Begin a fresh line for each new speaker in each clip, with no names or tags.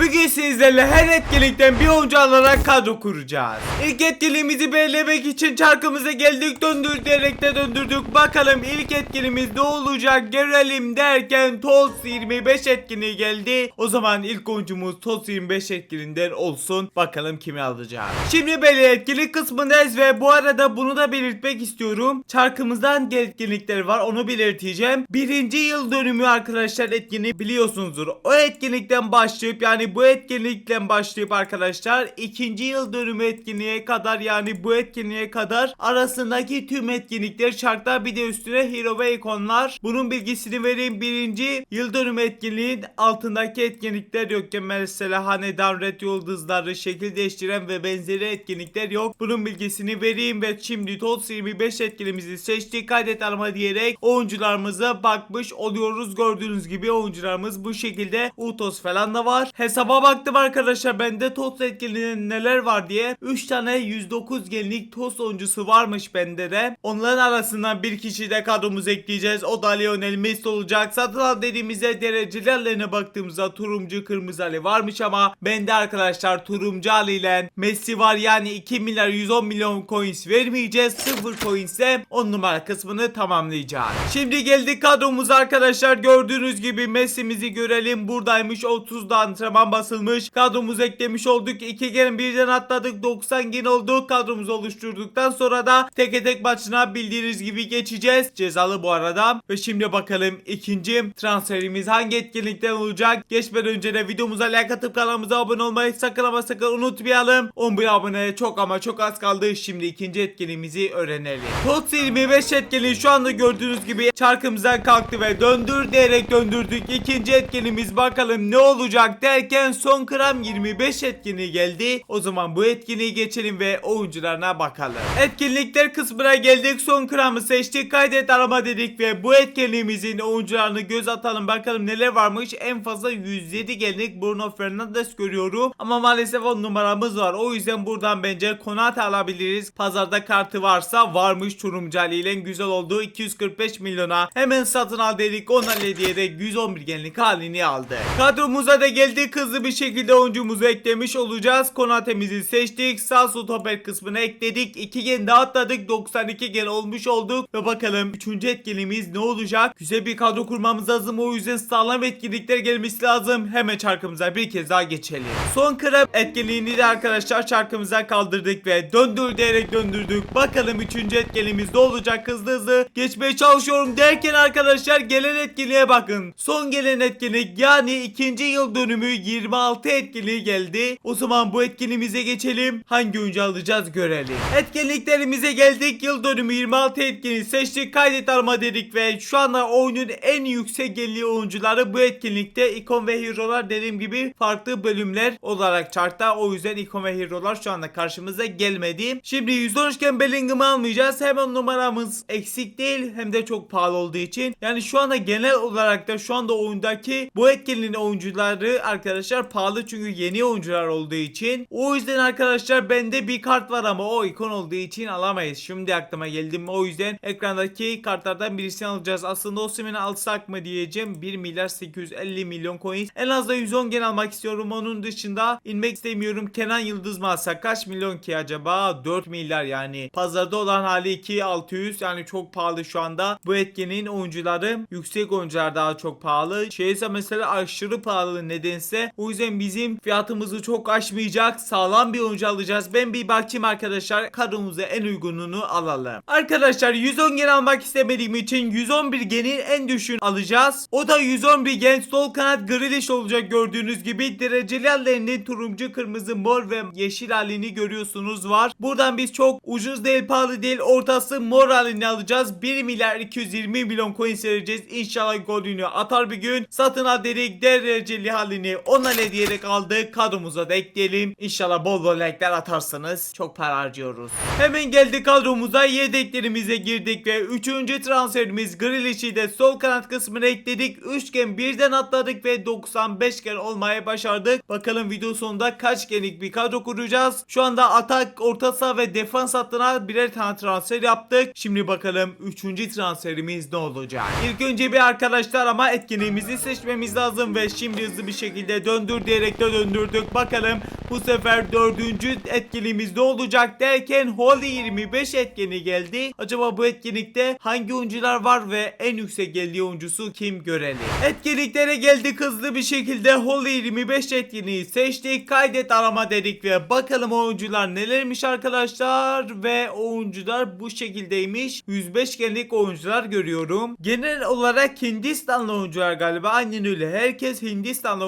Bugün sizlerle her etkinlikten bir oyuncu alarak kadro kuracağız. İlk etkinliğimizi belirlemek için çarkımıza geldik döndür diyerek de döndürdük. Bakalım ilk etkinliğimiz ne olacak görelim derken TOS 25 etkinliği geldi. O zaman ilk oyuncumuz TOS 25 etkinliğinden olsun. Bakalım kimi alacağız. Şimdi belli etkinlik kısmındayız ve bu arada bunu da belirtmek istiyorum. Çarkımızdan etkinlikler var onu belirteceğim. Birinci yıl dönümü arkadaşlar etkinliği biliyorsunuzdur. O etkinlikten başlayıp yani bu etkinlikten başlayıp arkadaşlar ikinci yıl dönümü etkinliğe kadar yani bu etkinliğe kadar arasındaki tüm etkinlikler çarklar bir de üstüne hero ve ikonlar. Bunun bilgisini vereyim. Birinci yıl dönümü etkinliğin altındaki etkinlikler yokken mesela hanedan red yıldızları şekil değiştiren ve benzeri etkinlikler yok. Bunun bilgisini vereyim ve şimdi TOTS 25 etkinliğimizi seçtik kaydet arama diyerek oyuncularımıza bakmış oluyoruz. Gördüğünüz gibi oyuncularımız bu şekilde Utos falan da var. Hesaba baktım arkadaşlar bende TOTS etkinliğinde neler var diye. 3 tane 109 gelinlik TOTS oyuncusu varmış bende de. Onların arasından bir kişi de kadromuza ekleyeceğiz. O da Lionel Messi olacak. Satın al dediğimizde derecelerine baktığımızda turuncu kırmızı Ali varmış ama bende arkadaşlar turuncu Ali ile Messi var yani 2 milyar 110 milyon coins vermeyeceğiz. 0 coins'e 10 numara kısmını tamamlayacağız. Şimdi geldik kadromuza arkadaşlar. Gördüğünüz gibi Messi'mizi görelim. Buradaymış 30'da antrenman basılmış. Kadromuzu eklemiş olduk. 2 gen birden atladık. 90 gen oldu. Kadromuzu oluşturduktan sonra da tek tek maçına bildiğiniz gibi geçeceğiz. Cezalı bu arada. Ve şimdi bakalım ikinci transferimiz hangi etkinlikten olacak? Geçmeden önce de videomuza like atıp kanalımıza abone olmayı sakın ama sakın unutmayalım. 11 aboneye çok ama çok az kaldı. Şimdi ikinci etkinliğimizi öğrenelim. TOTS 25 etkinliği şu anda gördüğünüz gibi çarkımızdan kalktı ve döndür diyerek döndürdük. İkinci etkinliğimiz bakalım ne olacak derken son kram 25 etkinliği geldi. O zaman bu etkinliği geçelim ve oyuncularına bakalım. Etkinlikler kısmına geldik. Son kramı seçtik. Kaydet arama dedik ve bu etkinliğimizin oyuncularını göz atalım. Bakalım neler varmış. En fazla 107 gelinlik Bruno Fernandes görüyorum. Ama maalesef 10 numaramız var. O yüzden buradan bence Konate alabiliriz. Pazarda kartı varsa varmış Turumcu Ali ile güzel olduğu 245 milyona. Hemen satın al dedik. Ona diyerek 111 gelinlik halini aldı. Kadromuza da geldik. Hızlı bir şekilde oyuncumuzu eklemiş olacağız. Konate'mizi seçtik. Sağ stoper kısmına ekledik. 2 gen daha atladık. 92 gen olmuş olduk. Ve bakalım 3. etkinliğimiz ne olacak? Güzel bir kadro kurmamız lazım. O yüzden sağlam etkinlikler gelmesi lazım. Hemen çarkımıza bir kez daha geçelim. Son krem etkinliğini de arkadaşlar çarkımıza kaldırdık ve döndür diyerek döndürdük. Bakalım 3. etkinliğimiz ne olacak hızlı hızlı geçmeye çalışıyorum derken arkadaşlar gelen etkinliğe bakın. Son gelen etkinlik yani ikinci yıl dönümü 26 etkinliği geldi. O zaman bu etkinliğimize geçelim. Hangi oyuncu alacağız görelim. Etkinliklerimize geldik. Yıl dönümü 26 etkinliği seçtik. Kaydet arama dedik ve şu anda oyunun en yüksek gelirli oyuncuları bu etkinlikte ikon ve hero'lar dediğim gibi farklı bölümler olarak chartta. O yüzden ikon ve hero'lar şu anda karşımıza gelmedi. Şimdi 113 iken Bellingham'ı almayacağız. Hemen numaramız eksik değil hem de çok pahalı olduğu için. Yani şu anda genel olarak da şu anda oyundaki bu etkinliğin oyuncuları arkadaşlar pahalı çünkü yeni oyuncular olduğu için. O yüzden arkadaşlar bende bir kart var ama o ikon olduğu için alamayız. Şimdi aklıma geldim. O yüzden ekrandaki kartlardan birisini alacağız. Aslında o simini alsak mı diyeceğim. 1 milyar 850 milyon coins. En az da 110 gen almak istiyorum. Onun dışında inmek istemiyorum. Kenan Yıldız mı alsak? Kaç milyon ki acaba? 4 milyar yani. Pazarda olan hali 2 600 yani çok pahalı şu anda. Bu etkinliğin oyuncuları yüksek oyuncular daha çok pahalı. Şeyse mesela aşırı pahalı nedense. O yüzden bizim fiyatımızı çok aşmayacak. Sağlam bir oyuncu alacağız. Ben bir bakayım arkadaşlar. Kadromuza en uygununu alalım. Arkadaşlar 110 gen almak istemediğim için 111 genin en düşüğünü alacağız. O da 111 gen sol kanat Grealish olacak gördüğünüz gibi. Dereceli hallerinin turuncu, kırmızı, mor ve yeşil halini görüyorsunuz var. Buradan biz çok ucuz değil, pahalı değil, ortası mor halini alacağız. 1 milyar 220 milyon coin vereceğiz. İnşallah golünü atar bir gün. Satın al dereceli halini ona ne diyerek aldık. Kadromuza da ekleyelim. İnşallah bol bol like'ler atarsanız çok para harcıyoruz. Hemen geldik kadromuza yedeklerimize girdik ve 3. transferimiz Grealish'i de sol kanat kısmına ekledik. Üçgen birden atladık ve 95 gen olmaya başardık. Bakalım video sonunda kaç genlik bir kadro kuracağız. Şu anda atak, orta saha ve defans hattına birer tane transfer yaptık. Şimdi bakalım 3. transferimiz ne olacak? İlk önce bir arkadaşlar ama etkinliğimizi seçmemiz lazım ve şimdi hızlı bir şekilde döndür diyerek de döndürdük. Bakalım bu sefer dördüncü etkinliğimiz ne olacak derken Holy 25 etkeni geldi. Acaba bu etkinlikte hangi oyuncular var ve en yüksek geldiği oyuncusu kim görelim. Etkinliklere geldik hızlı bir şekilde Holy 25 etkinliği seçtik. Kaydet arama dedik ve bakalım oyuncular nelermiş arkadaşlar ve oyuncular bu şekildeymiş. 105 genlik oyuncular görüyorum. Genel olarak Hindistanlı oyuncular galiba. Aynen öyle. Herkes Hindistanlı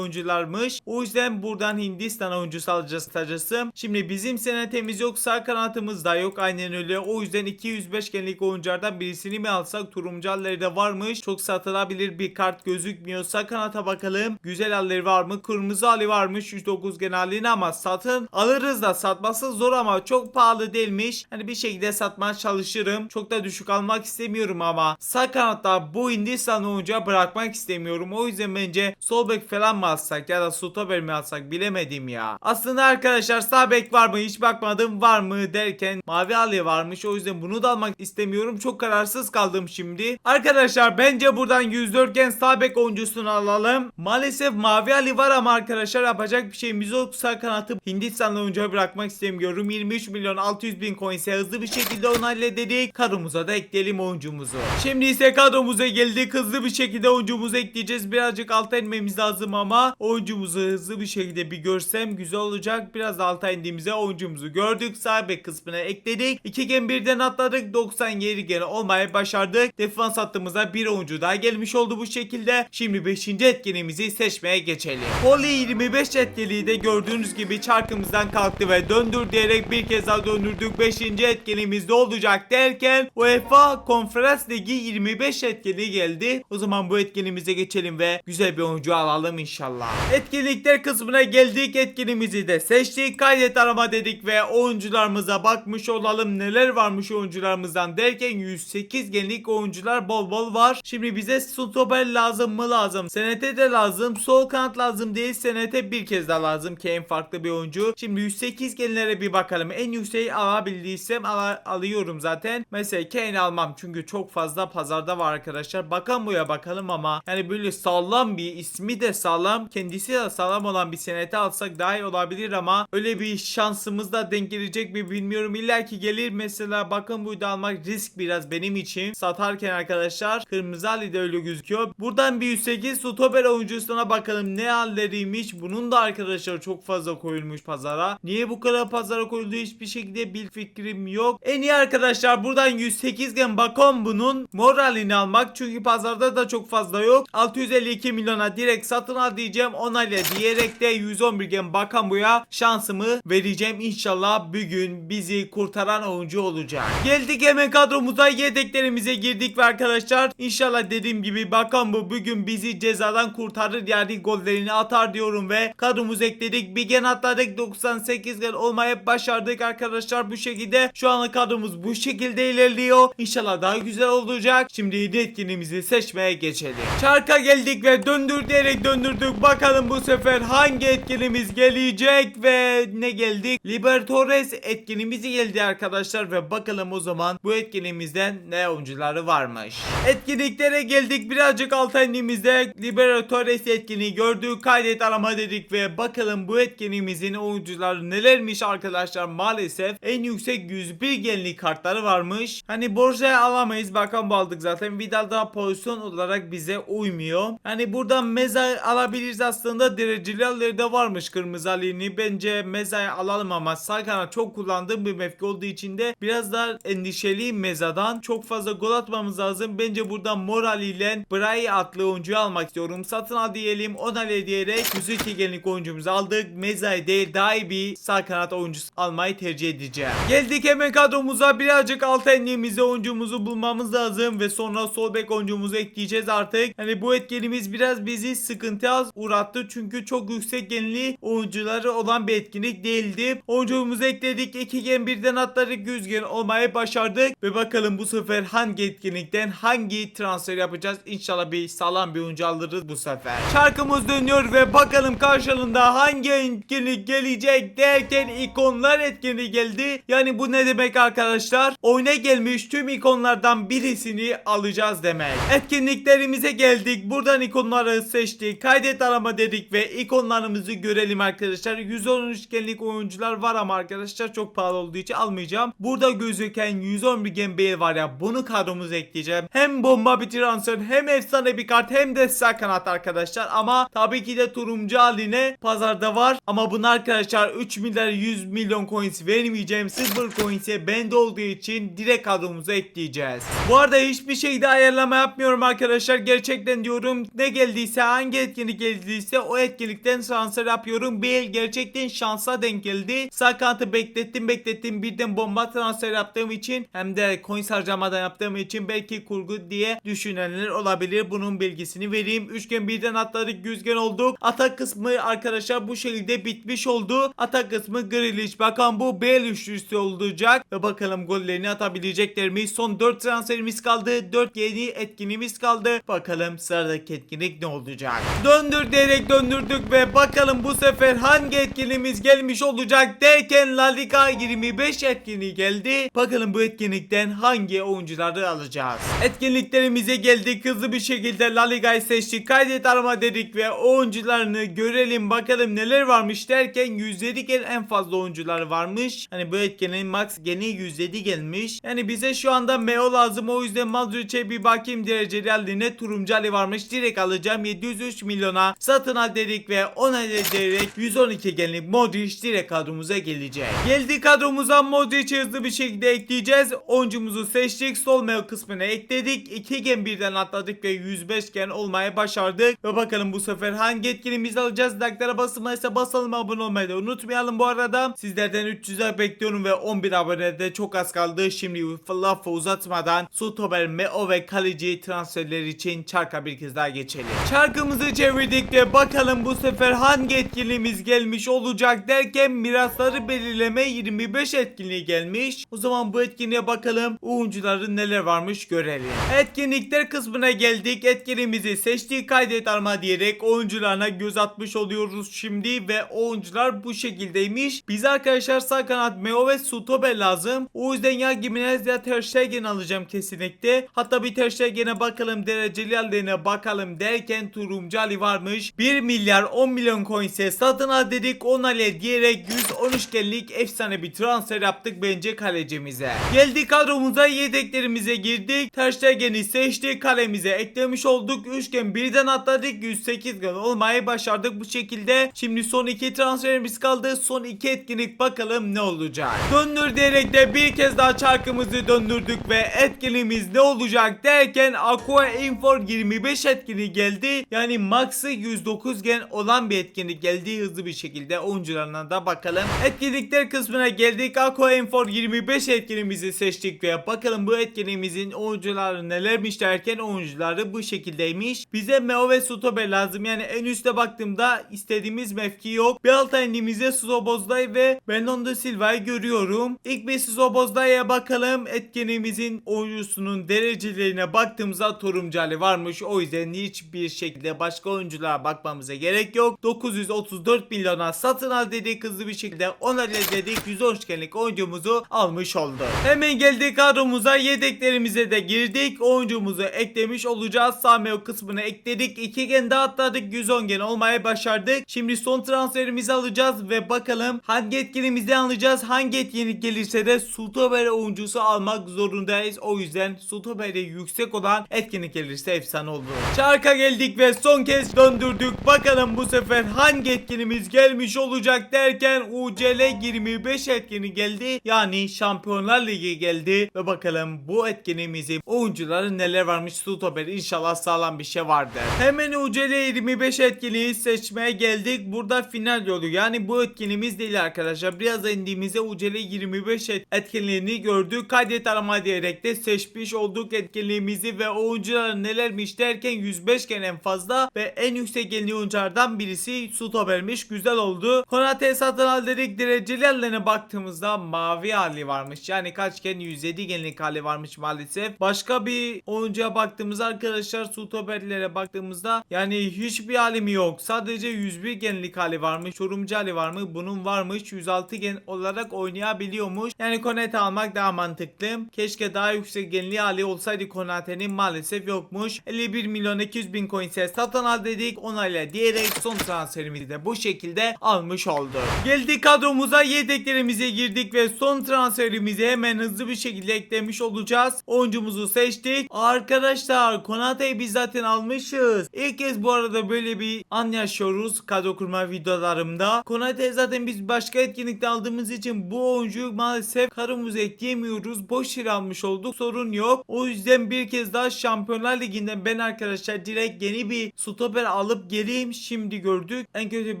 oyuncularmış. O yüzden buradan Hindistan oyuncusu alacağız kısacası. Şimdi bizim senetemiz yok. Sağ kanatımız da yok. Aynen öyle. O yüzden 205 genlik oyunculardan birisini mi alsak? Turumcalları da varmış. Çok satılabilir bir kart gözükmüyor. Sağ kanata bakalım. Güzel halleri var mı? Kırmızı hali varmış. 109 genelliğine ama satın alırız da satması zor ama çok pahalı değilmiş. Hani bir şekilde satmaya çalışırım. Çok da düşük almak istemiyorum ama sağ kanatta bu Hindistan oyuncuya bırakmak istemiyorum. O yüzden bence sol bek falan mı alsak ya da stoper mi alsak bilemedim ya. Aslında arkadaşlar sağ bek var mı hiç bakmadım var mı derken mavi Ali varmış. O yüzden bunu da almak istemiyorum. Çok kararsız kaldım şimdi. Arkadaşlar bence buradan 104 gen sağ bek oyuncusunu alalım. Maalesef mavi Ali var ama arkadaşlar yapacak bir şeyimiz yok. Sağ kanatı Hindistanlı oyuncuya bırakmak istemiyorum. 23 milyon 600 bin coins'e hızlı bir şekilde onu hallededik. Kadromuza da ekleyelim oyuncumuzu. Şimdi ise kadromuza geldik. Hızlı bir şekilde oyuncumuzu ekleyeceğiz. Birazcık alta inmemiz lazım ama oyuncumuzu hızlı bir şekilde bir görsem güzel olacak. Biraz alta indiğimizde oyuncumuzu gördük. Sağ bek kısmına ekledik. 2 gen birden atladık. 97 gen olmayı başardık. Defans hattımıza bir oyuncu daha gelmiş oldu bu şekilde. Şimdi 5. etkinliğimizi seçmeye geçelim. Holy 25 etkiliği de gördüğünüz gibi çarkımızdan kalktı ve döndür diyerek bir kez daha döndürdük. 5. etkinliğimiz de olacak derken UEFA Konferans Ligi 25 etkili geldi. O zaman bu etkinliğimize geçelim ve güzel bir oyuncu alalım inşallah. Etkinlikler kısmına geldik. Etkinliğimizi de seçtik. Kaydet arama dedik ve oyuncularımıza bakmış olalım. Neler varmış oyuncularımızdan derken 108 genlik oyuncular bol bol var. Şimdi bize stoper lazım mı lazım? Senete de lazım. Sol kanat lazım değil. Senete bir kez daha lazım ki en farklı bir oyuncu. Şimdi 108 genlere bir bakalım. En yükseği alabildiysem ala- alıyorum zaten. Mesela Kane almam çünkü çok fazla pazarda var arkadaşlar. Bakan buya bakalım ama yani böyle sağlam bir ismi de sağlam. Kendisi de sağlam olan bir senete alsak daha iyi olabilir ama öyle bir şansımız da denk gelecek mi bilmiyorum. İlla ki gelir mesela bakın buyu da almak risk biraz benim için. Satarken arkadaşlar kırmızı hali de öyle gözüküyor. Buradan bir 108 stoper oyuncusuna bakalım ne halleriymiş. Bunun da arkadaşlar çok fazla koyulmuş pazara. Niye bu kadar pazara koyuldu hiçbir şekilde bir fikrim yok. En iyi arkadaşlar buradan 108 gen bakon bunun moralini almak. Çünkü pazarda da çok fazla yok. 652 milyona direkt satın al diyeceğim. Onayla diyerek de 111 gen bakan buya şansımı vereceğim. İnşallah bugün bizi kurtaran oyuncu olacak. Geldik hemen kadromuza yedeklerimize girdik ve arkadaşlar inşallah dediğim gibi bakan bu bugün bizi cezadan kurtarır yani gollerini atar diyorum ve kadromuzu ekledik. Bir gen atladık 98 gen olmaya başardık arkadaşlar bu şekilde. Şu an kadromuz bu şekilde ilerliyor. İnşallah daha güzel olacak. Şimdi yedi etkinliğimizi seçmeye geçelim. Çarka geldik ve döndür diyerek döndürdük. Bakalım bu sefer hangi etkinliğimiz gelecek ve ne geldik? Libertores etkinliğimizi geldi arkadaşlar ve bakalım o zaman bu etkinliğimizden ne oyuncuları varmış. Etkinliklere geldik birazcık alta indiğimizde Libertores etkinliği gördük. Kaydet arama dedik ve bakalım bu etkinliğimizin oyuncuları nelermiş arkadaşlar maalesef en yüksek 101 genlik kartları varmış. Hani Borja'ya alamayız bakan aldık zaten. Vidal daha pozisyon olarak bize uymuyor. Hani buradan meza alabiliriz aslında dereceli halleri de varmış kırmızı halini. Bence mezayı alalım ama sağ çok kullandığım bir mevki olduğu için de biraz daha endişeliyim mezadan. Çok fazla gol atmamız lazım. Bence buradan Moral ile Bray adlı oyuncuyu almak istiyorum. Satın al diyelim. Onale diyerek 102 genlik oyuncumuzu aldık. Mezayı değil daha iyi bir sağ kanat oyuncusu almayı tercih edeceğim. Geldik hemen kadromuza birazcık alta indiğimizde oyuncumuzu bulmamız lazım ve sonra sol bek oyuncumuzu ekleyeceğiz artık. Hani bu etkinliğimiz biraz bizi sıkıntıya uğrattı çünkü çok yüksek genli oyuncular oyuncuları olan bir etkinlik değildi. Oyuncumuzu ekledik. 2 gen birden atladık 100 gen olmayı başardık. Ve bakalım bu sefer hangi etkinlikten hangi transfer yapacağız. İnşallah bir sağlam bir oyuncu alırız bu sefer. Çarkımız dönüyor ve bakalım karşılığında hangi etkinlik gelecek derken ikonlar etkinliği geldi. Yani bu ne demek arkadaşlar? Oyuna gelmiş tüm ikonlardan birisini alacağız demek. Etkinliklerimize geldik. Buradan ikonları seçtik. Kaydet arama dedik ve ikonlarımızı görelim arkadaşlar. 113 genlik oyuncular var ama arkadaşlar çok pahalı olduğu için almayacağım. Burada gözüken 111 gen Bale var ya bunu kadromuza ekleyeceğim. Hem bomba bir transfer hem efsane bir kart hem de sağ kanat arkadaşlar. Ama tabii ki de turuncu haline pazarda var. Ama bunu arkadaşlar 3 milyar 100 milyon coins vermeyeceğim. 0 coins'e bende olduğu için direkt kadromuza ekleyeceğiz. Bu arada hiçbir şeyde ayarlama yapmıyorum arkadaşlar. Gerçekten diyorum ne geldiyse hangi etkinlik geldiyse o etkinlikten transfer yapıyorum. Bale gerçekten şansa denk geldi. Sağ kanatı beklettim beklettim birden bomba transfer yaptığım için hem de coins harcamadan yaptığım için belki kurgu diye düşünenler olabilir. Bunun bilgisini vereyim. Üçgen birden atladık yüzgen olduk. Atak kısmı arkadaşlar bu şekilde bitmiş oldu. Atak kısmı Grealish. Bakalım bu Bale üçlüsü olacak. Ve bakalım gollerini atabilecekler mi? Son 4 transferimiz kaldı. 4 yeni etkinliğimiz kaldı. Bakalım sıradaki etkinlik ne olacak? Döndür diyerek döndürdük ve bakalım bu sefer hangi etkinliğimiz gelmiş olacak derken La Liga 25 etkinliği geldi. Bakalım bu etkinlikten hangi oyuncuları alacağız? Etkinliklerimize geldik. Hızlı bir şekilde La Liga'yı seçtik. Kaydet arama dedik ve oyuncularını görelim bakalım neler varmış derken 107 gelen en fazla oyuncular varmış. Hani bu etkinliğin max gene 107 gelmiş. Yani bize şu anda Meo lazım o yüzden Madrid'e bir bakayım dereceli haline turuncu Ali varmış. Direkt alacağım 703 milyona satın al dedik ve ona ederek 112 genlik Modric direkt kadromuza gelecek. Geldi kadromuza Modric'i hızlı bir şekilde ekleyeceğiz. Oyuncumuzu seçtik. Sol Meo kısmına ekledik. 2 gen birden atladık ve 105 gen olmayı başardık. Ve bakalım bu sefer hangi etkinliğimizi alacağız. Like'lara basılmaysa basalım abone olmayı da unutmayalım bu arada. Sizlerden 300'e bekliyorum ve 11 abonede çok az kaldı. Şimdi lafı uzatmadan Stoper, Meo ve kaleci transferleri için çarka bir kez daha geçelim. Çarkımızı çevirdik ve bakalım bu sefer hangi etkinliğimiz gelmiş olacak derken mirasları belirleme 25 etkinliği gelmiş. O zaman bu etkinliğe bakalım oyuncuların neler varmış görelim. Etkinlikler kısmına geldik. Etkinliğimizi seçtik kaydet arama diyerek oyuncularına göz atmış oluyoruz şimdi ve oyuncular bu şekildeymiş. Biz arkadaşlar sağ kanat Meo ve Sutobe lazım. O yüzden ya Gimenez ya Ter Stegen alacağım kesinlikle. Hatta bir Ter Stegen'e bakalım dereceli hallerine bakalım derken Turumcu Ali varmış. 1 milyar 10 milyon coins'e satın al dedik 10 ale diyerek 113 genlik efsane bir transfer yaptık bence kalecimize. Geldik kadromuza yedeklerimize girdik. Ter Stegen'i seçtik kalemize eklemiş olduk. Üçgen birden atladık 108 gen olmayı başardık bu şekilde. Şimdi son iki transferimiz kaldı. Son iki etkinlik bakalım ne olacak. Döndür diyerek de bir kez daha çarkımızı döndürdük ve etkinliğimiz ne olacak derken Aqua Infor 25 etkinliği geldi. Yani max'ı 109 gen olan bir etkinlik geldi hızlı bir şekilde oyuncularına da bakalım. Etkinlikler kısmına geldik. Aqua Infor 25 etkinliğimizi seçtik ve bakalım bu etkinliğimizin oyuncuları nelermiş derken oyuncuları bu şekildeymiş. Bize Meo ve Sutobe lazım. Yani en üste baktığımda istediğimiz mevki yok. Bir alta indiğimizde Sobozday ve Bernardo Silva'yı görüyorum. İlk bir Sobozday'a bakalım. Etkinliğimizin oyuncusunun derecelerine baktığımızda Turumcali varmış. O yüzden hiçbir şekilde başka oyunculara bakmamıza gerek yok. 934 milyona satın al dedik hızlı bir şekilde ona dedik 113 genlik oyuncumuzu almış oldu. Hemen geldik kadromuza yedeklerimize de girdik. Oyuncumuzu eklemiş olacağız. Sameo kısmına ekledik. 2 gen daha atladık. 110 gen olmayı başardık. Şimdi son transferimizi alacağız ve bakalım hangi etkinliğimizi alacağız. Hangi etkinlik gelirse de Sultober oyuncusu almak zorundayız. O yüzden Sultober'e yüksek olan etkinlik gelirse efsane olur. Çarka geldik ve son kez döndürdük. Bakalım bu sefer hangi etkinliğimiz gelmiş olacak derken UCL 25 etkini geldi. Yani Şampiyonlar Ligi geldi ve bakalım bu etkinliğimizin oyuncuları neler varmış Sultober inşallah sağlam bir şey vardır. Hemen UCL 25 etkinliği seçmeye geldik. Burada final yolu yani bu etkinliğimiz değil arkadaşlar. Biraz da indiğimizde UCL 25 et- etkinliğini gördük. Kaydet arama diyerek de seçmiş olduk etkinliğimizi ve oyuncular nelermiş derken 105 gen en fazla ve en yüksek genli oyunculardan birisi Sultober'miş. Güzel oldu. Konate satın al dedik dereceli hallerine baktığımızda mavi hali varmış. Yani kaçken 107 genlik hali varmış maalesef. Başka bir oyuncuya baktığımızda arkadaşlar Sutoberlere baktığımızda yani hiçbir halim yok. Sadece 101 genlik hali varmış. Çorumcu hali var mı? Bunun varmış. 106 gen olarak oynayabiliyormuş. Yani Konate almak daha mantıklı. Keşke daha yüksek genli hali olsaydı Konate'nin maalesef yokmuş. 51 milyon 200 bin coins'e satın al dedik. Onayla diyerek son transferimizi de bu şekilde almış olduk. Geldik kadromuza yedeklerimize girdik ve son transferimizi hemen hızlı bir şekilde eklemiş olacağız. Oyuncumuzu seçtik. Arkadaşlar Konate'yi biz zaten almışız. İlk kez bu arada böyle bir an yaşıyoruz kadro kurma videolarımda. Konate zaten biz başka etkinlikte aldığımız için bu oyuncuyu maalesef kadromuza ekleyemiyoruz. Boş yer almış olduk. Sorun yok. O yüzden bir kez daha Şampiyonlar Ligi'nden ben arkadaşlar direkt yeni bir stoper alıp geleyim. Şimdi gördük. En kötü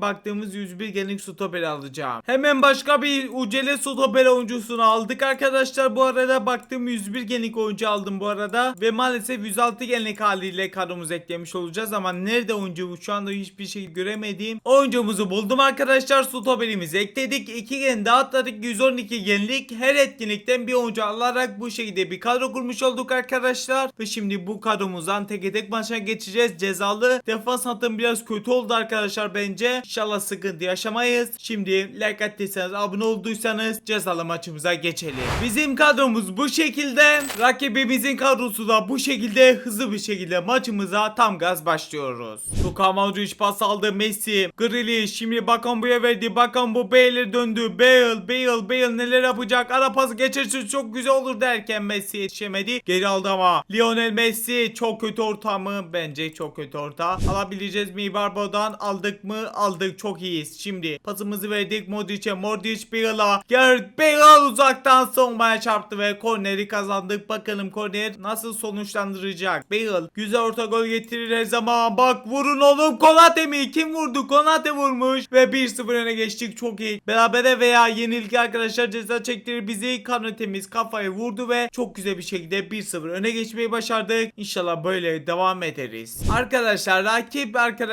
baktığımız 101 genlik stoper alacağım. Hemen başka bir ucele stoper oyuncusunu aldık arkadaşlar. Bu arada baktığım 101 genlik oyuncu aldım bu arada. Ve maalesef 106 genlik haliyle kadromuza eklemiş olacağız. Ama nerede oyuncu bu? Şu anda hiçbir şey göremediğim. Oyuncumuzu buldum arkadaşlar. Stoperimizi ekledik. 2 gen dağıtladık. 112 genlik. Her etkinlikten bir oyuncu alarak bu şekilde bir kadro kurmuş olduk arkadaşlar. Ve şimdi bu kadromuzdan tek tek maça geçeceğiz. Cezalı defans hattım biraz kötü oldu arkadaşlar bence. İnşallah sıkıntı yaşamayız. Şimdi like attıysanız abone olduysanız cezalı maçımıza geçelim. Bizim kadromuz bu şekilde. Rakibimizin kadrosu da bu şekilde hızlı bir şekilde maçımıza tam gaz başlıyoruz. Luka Modric pas aldı Messi. Grealish şimdi Bakambu'ya verdi. Bakambu Bale'e döndü. Bale, Bale, Bale neler yapacak? Ara pası geçirse çok güzel olur derken Messi yetişemedi. Geri aldı ama. Lionel Messi çok kötü orta mı? Bence çok kötü orta. Alabileceğiz mi Barbo'dan? Aldık mı? Aldık. Çok iyiyiz. Şimdi pasımızı verdik Modric'e. Modric Bale'a. Gareth Bale uzaktan savunmaya çarptı ve korneri kazandık. Bakalım korner nasıl sonuçlandıracak? Bale güzel orta gol getirir her zaman. Bak vurun oğlum. Konate mi? Kim vurdu? Konate vurmuş. Ve 1-0 öne geçtik. Çok iyi. Berabere veya yenilgi arkadaşlar ceza çektirir bizi. Kanatemiz kafayı vurdu ve çok güzel bir şekilde 1-0 öne geçmeyi başardık. İnşallah böyle devam ederiz. Arkadaşlar rakip arkadaşlar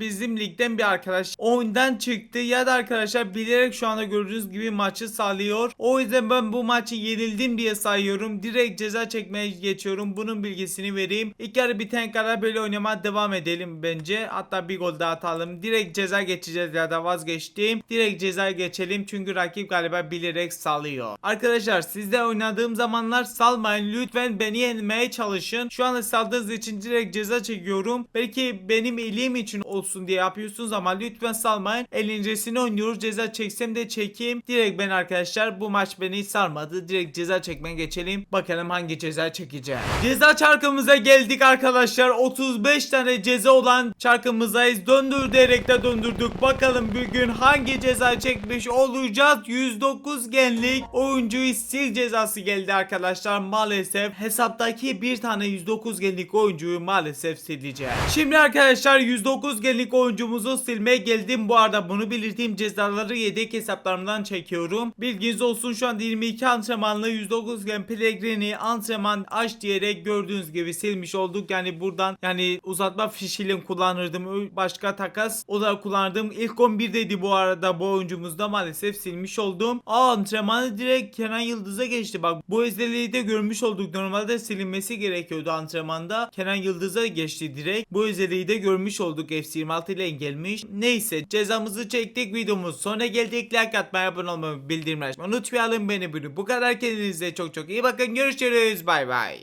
bizim ligden bir arkadaş oyundan çıktı ya da arkadaşlar bilerek şu anda gördüğünüz gibi maçı salıyor. O yüzden ben bu maçı yenildim diye sayıyorum. Direkt ceza çekmeye geçiyorum. Bunun bilgisini vereyim. İlk yarı biten kadar böyle oynamaya devam edelim bence. Hatta bir gol daha atalım. Direkt ceza geçeceğiz ya da vazgeçtim. Direkt ceza geçelim çünkü rakip galiba bilerek salıyor. Arkadaşlar sizde oynadığım zamanlar salmayın. Lütfen beni yenmeye çalışın. Şu anda saldığınız için direkt ceza çekiyorum. Belki benim iyiliğim için olsun diye yapıyorsunuz ama lütfen salmayın. Eğlencesini oynuyoruz. Ceza çeksem de çekeyim. Direkt ben arkadaşlar bu maç beni sarmadı. Direkt ceza çekmeye geçelim. Bakalım hangi ceza çekeceğim. Ceza çarkımıza geldik arkadaşlar. 35 tane ceza olan çarkımızdayız. Döndür diyerek de döndürdük. Bakalım bugün hangi ceza çekmiş olacağız. 109 genlik oyuncu sil cezası geldi arkadaşlar. Maalesef hesaptaki bir tane 109 genlik oyuncuyu maalesef sileceğim. Şimdi arkadaşlar 109 genlik oyuncumuzu silmeye geldim. Bu arada bunu belirteyim cezaları yedek hesaplarımdan çekiyorum. Bilginiz olsun şu anda 22 antrenmanlı 109 gen Pellegrini antrenman aç diyerek gördüğünüz gibi silmiş olduk. Yani buradan yani uzatma fişiyle kullanırdım. Başka takas o da kullanırdım. İlk 11'deydi bu arada bu oyuncumuzda maalesef silmiş oldum. Aa antrenmanı direkt Kenan Yıldız'a geçti. Bak bu özelliği de görmüş olduk. Normalde silinmesi gerekiyordu antrenmanda. Kenan Yıldız'a geçti direkt. Bu özelliği de görmüş olduk. FC26 ile gelmiş. Neyse cezamızı çektik videomuz. Sonra geldik like atmayı abone olmayı bildirimler açmayı unutmayalım beni bunu. Bu kadar kendinize çok çok iyi bakın. Görüşürüz. Bay bay.